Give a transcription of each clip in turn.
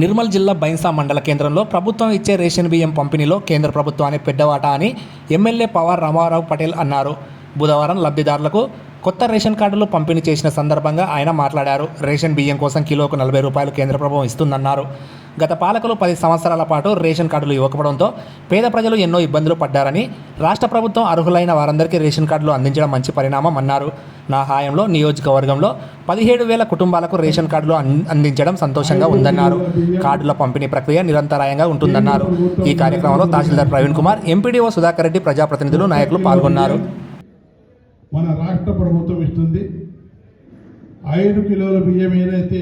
నిర్మల్ జిల్లా బైన్సా మండల కేంద్రంలో ప్రభుత్వం ఇచ్చే రేషన్ బియ్యం పంపిణీలో కేంద్ర ప్రభుత్వాన్ని పెద్దవాట అని ఎమ్మెల్యే పవార్ రామారావు పటేల్ అన్నారు. బుధవారం లబ్ధిదారులకు కొత్త రేషన్ కార్డులు పంపిణీ చేసిన సందర్భంగా ఆయన మాట్లాడారు. రేషన్ బియ్యం కోసం కిలోకు నలభై రూపాయలు కేంద్ర ప్రభుత్వం ఇస్తుందన్నారు. గత పాలకులు పది సంవత్సరాల పాటు రేషన్ కార్డులు ఇవ్వకపోవడంతో పేద ప్రజలు ఎన్నో ఇబ్బందులు పడ్డారని రాష్ట్ర ప్రభుత్వం అర్హులైన వారందరికీ రేషన్ కార్డులు అందించడం మంచి పరిణామం అన్నారు. నా హాయంలో నియోజకవర్గంలో పదిహేడు వేల కుటుంబాలకు రేషన్ కార్డులు అందించడం సంతోషంగా ఉందన్నారు. కార్డుల పంపిణీ ప్రక్రియ నిరంతరాయంగా ఉంటుందన్నారు. ఈ కార్యక్రమంలో తహసీల్దార్ ప్రవీణ్ కుమార్ ఎంపీడీఓ సుధాకర్ రెడ్డి ప్రజాప్రతినిధులు నాయకులు పాల్గొన్నారు. మన రాష్ట్ర ప్రభుత్వం ఇస్తుంది. ఐదు కిలోల బియ్యం ఏదైతే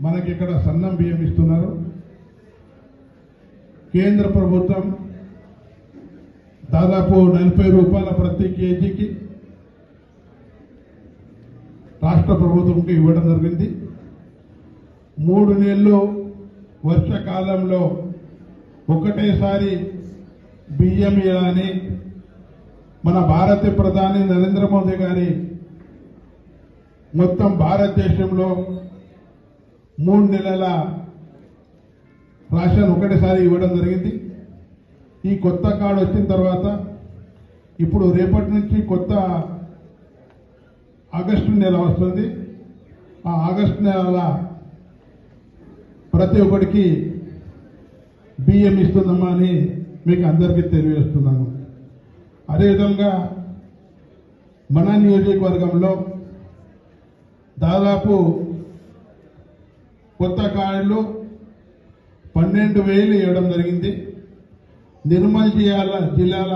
మనకి ఇక్కడ సన్నం బియ్యం ఇస్తున్నారో కేంద్ర ప్రభుత్వం దాదాపు నలభై రూపాయల ప్రతి కేజీకి రాష్ట్ర ప్రభుత్వంకి ఇవ్వడం జరిగింది. మూడు నెలలు వర్షాకాలంలో ఒకటేసారి బియ్యం ఇవ్వాలని మన భారత ప్రధాని నరేంద్ర మోదీ గారి మొత్తం భారతదేశంలో మూడు నెలల రాషన్ ఒకటిసారి ఇవ్వడం జరిగింది. ఈ కొత్త కార్డు వచ్చిన తర్వాత ఇప్పుడు రేపటి నుంచి కొత్త ఆగస్టు నెల వస్తుంది. ఆ ఆగస్టు నెల ప్రతి ఒక్కడికి బియ్యం ఇస్తుందమ్మా అని మీకు అందరికీ తెలియజేస్తున్నాను. అదేవిధంగా మన నియోజకవర్గంలో దాదాపు కొత్త కార్డులు పన్నెండు వేలు ఇవ్వడం జరిగింది. నిర్మల్ జిల్లాల జిల్లాల